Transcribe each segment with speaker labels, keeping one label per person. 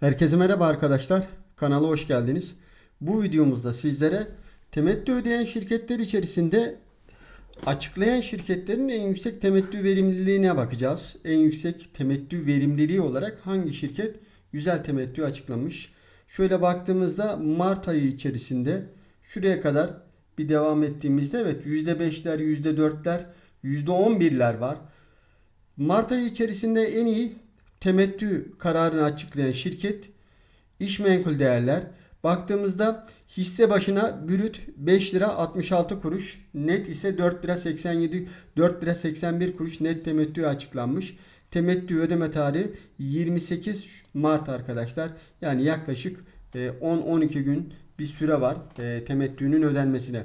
Speaker 1: Herkese merhaba arkadaşlar. Kanala hoş geldiniz. Bu videomuzda sizlere temettü ödeyen şirketler içerisinde açıklayan şirketlerin en yüksek temettü verimliliğine bakacağız. En yüksek temettü verimliliği olarak hangi şirket güzel temettü açıklamış? Şöyle baktığımızda Mart ayı içerisinde şuraya kadar bir devam ettiğimizde evet %5'ler, %4'ler, %11'ler var. Mart ayı içerisinde en iyi temettü kararını açıklayan şirket İş Menkul Değerler. Baktığımızda hisse başına brüt 5 lira 66 kuruş, net ise 4 lira 87 4 lira 81 kuruş net temettü açıklanmış. Temettü ödeme tarihi 28 Mart arkadaşlar. Yani yaklaşık e, 10-12 gün bir süre var e, temettünün ödenmesine.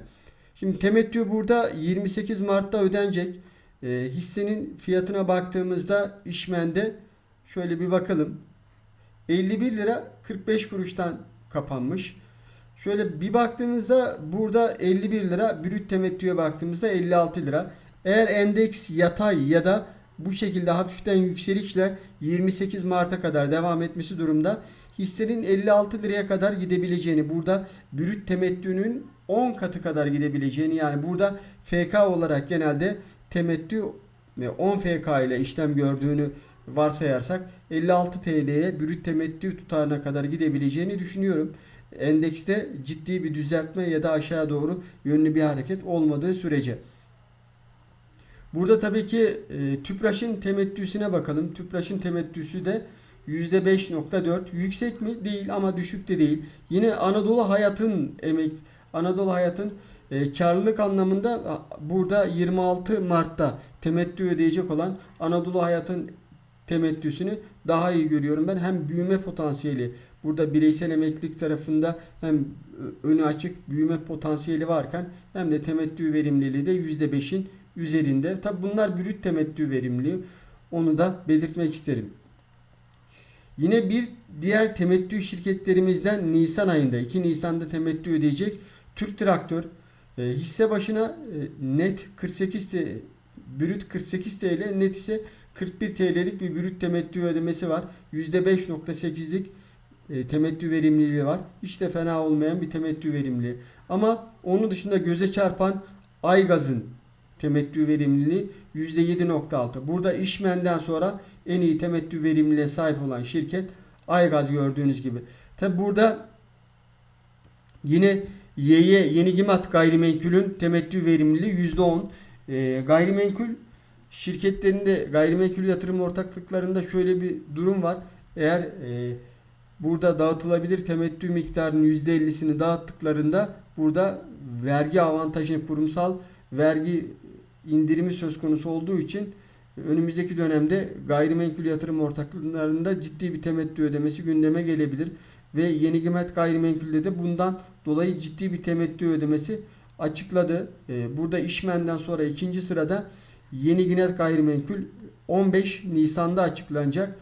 Speaker 1: Şimdi temettü burada 28 Mart'ta ödenecek. E, hissenin fiyatına baktığımızda işmende şöyle bir bakalım. 51 lira 45 kuruştan kapanmış. Şöyle bir baktığımızda burada 51 lira brüt temettüye baktığımızda 56 lira. Eğer endeks yatay ya da bu şekilde hafiften yükselişle 28 Mart'a kadar devam etmesi durumda hissenin 56 liraya kadar gidebileceğini burada brüt temettünün 10 katı kadar gidebileceğini yani burada FK olarak genelde temettü ve 10 FK ile işlem gördüğünü varsayarsak 56 TL'ye brüt temettü tutarına kadar gidebileceğini düşünüyorum. Endekste ciddi bir düzeltme ya da aşağı doğru yönlü bir hareket olmadığı sürece. Burada tabii ki e, Tüpraş'ın temettüsüne bakalım. Tüpraş'ın temettüsü de %5.4 yüksek mi? Değil ama düşük de değil. Yine Anadolu Hayat'ın emek Anadolu Hayat'ın e, karlılık anlamında burada 26 Mart'ta temettü ödeyecek olan Anadolu Hayat'ın temettüsünü daha iyi görüyorum ben. Hem büyüme potansiyeli burada bireysel emeklilik tarafında hem e, önü açık büyüme potansiyeli varken hem de temettü verimliliği de %5'in üzerinde. Tabi bunlar brüt temettü verimliliği. Onu da belirtmek isterim. Yine bir diğer temettü şirketlerimizden Nisan ayında 2 Nisan'da temettü ödeyecek Türk Traktör e, hisse başına e, net 48 TL, brüt 48 TL net ise 41 TL'lik bir brüt temettü ödemesi var. %5.8'lik e, temettü verimliliği var. Hiç de fena olmayan bir temettü verimliliği. Ama onun dışında göze çarpan Aygaz'ın temettü verimliliği %7.6. Burada işmenden sonra en iyi temettü verimliliğe sahip olan şirket Aygaz gördüğünüz gibi. Tabi burada yine YY Yeni Gimat gayrimenkulün temettü verimliliği %10. E, gayrimenkul şirketlerinde gayrimenkul yatırım ortaklıklarında şöyle bir durum var. Eğer e, burada dağıtılabilir temettü miktarının %50'sini dağıttıklarında burada vergi avantajını kurumsal vergi indirimi söz konusu olduğu için önümüzdeki dönemde gayrimenkul yatırım ortaklıklarında ciddi bir temettü ödemesi gündeme gelebilir. Ve Yeni Gimet Gayrimenkul'de de bundan dolayı ciddi bir temettü ödemesi açıkladı. Ee, burada işmenden sonra ikinci sırada Yeni Gimet Gayrimenkul 15 Nisan'da açıklanacak.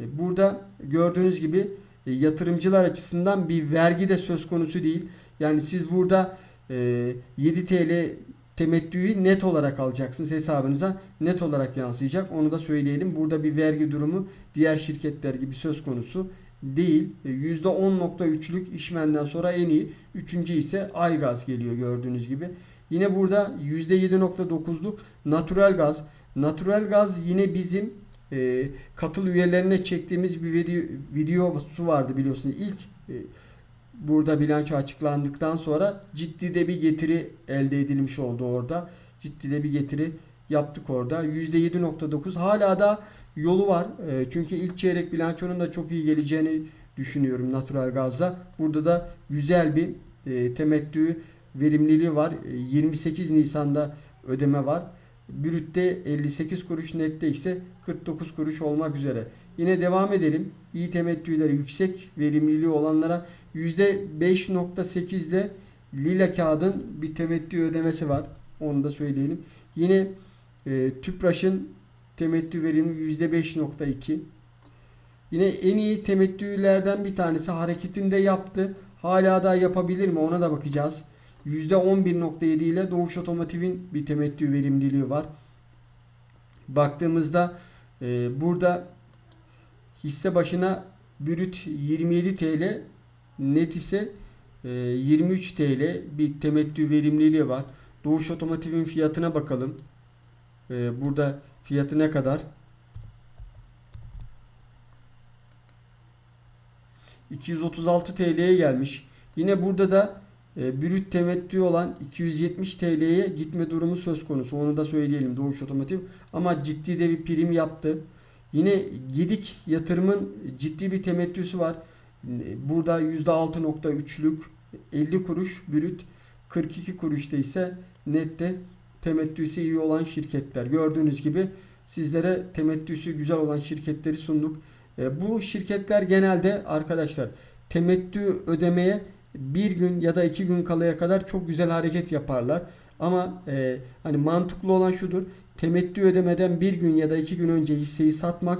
Speaker 1: Ee, Burada gördüğünüz gibi e, yatırımcılar açısından bir vergi de söz konusu değil. Yani siz burada e, 7 TL temettüyü net olarak alacaksınız hesabınıza net olarak yansıyacak. Onu da söyleyelim. Burada bir vergi durumu diğer şirketler gibi söz konusu değil. E, %10.3'lük işmenden sonra en iyi. Üçüncü ise Aygaz geliyor gördüğünüz gibi. Yine burada %7.9'luk natural gaz. Natural gaz yine bizim e, katıl üyelerine çektiğimiz bir video, videosu vardı biliyorsunuz. İlk e, burada bilanço açıklandıktan sonra ciddi de bir getiri elde edilmiş oldu orada. Ciddi de bir getiri yaptık orada. %7.9 hala da yolu var. E, çünkü ilk çeyrek bilançonun da çok iyi geleceğini düşünüyorum natural gazda. Burada da güzel bir e, temettü verimliliği var. E, 28 Nisan'da ödeme var. Brütte 58 kuruş, nette ise 49 kuruş olmak üzere. Yine devam edelim. İyi temettüleri yüksek verimliliği olanlara %5.8 ile lila kağıdın bir temettü ödemesi var. Onu da söyleyelim. Yine e, Tüpraş'ın temettü verimi %5.2. Yine en iyi temettülerden bir tanesi hareketinde yaptı. Hala da yapabilir mi ona da bakacağız. %11.7 ile Doğuş Otomotiv'in bir temettü verimliliği var. Baktığımızda e, burada hisse başına brüt 27 TL, net ise e, 23 TL bir temettü verimliliği var. Doğuş Otomotiv'in fiyatına bakalım. E, burada fiyatı ne kadar? 236 TL'ye gelmiş. Yine burada da e, brüt temettü olan 270 TL'ye gitme durumu söz konusu. Onu da söyleyelim Doğuş Otomotiv. Ama ciddi de bir prim yaptı. Yine Gedik yatırımın ciddi bir temettüsü var. Burada %6.3'lük 50 kuruş brüt 42 kuruşta ise nette temettüsü iyi olan şirketler. Gördüğünüz gibi sizlere temettüsü güzel olan şirketleri sunduk. E, bu şirketler genelde arkadaşlar temettü ödemeye bir gün ya da iki gün kalaya kadar çok güzel hareket yaparlar. Ama e, hani mantıklı olan şudur. Temettü ödemeden bir gün ya da iki gün önce hisseyi satmak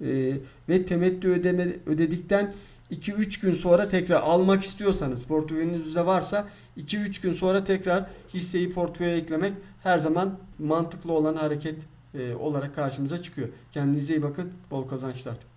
Speaker 1: e, ve temettü ödeme ödedikten 2-3 gün sonra tekrar almak istiyorsanız portföyünüzde varsa 2-3 gün sonra tekrar hisseyi portföye eklemek her zaman mantıklı olan hareket e, olarak karşımıza çıkıyor. Kendinize iyi bakın. Bol kazançlar.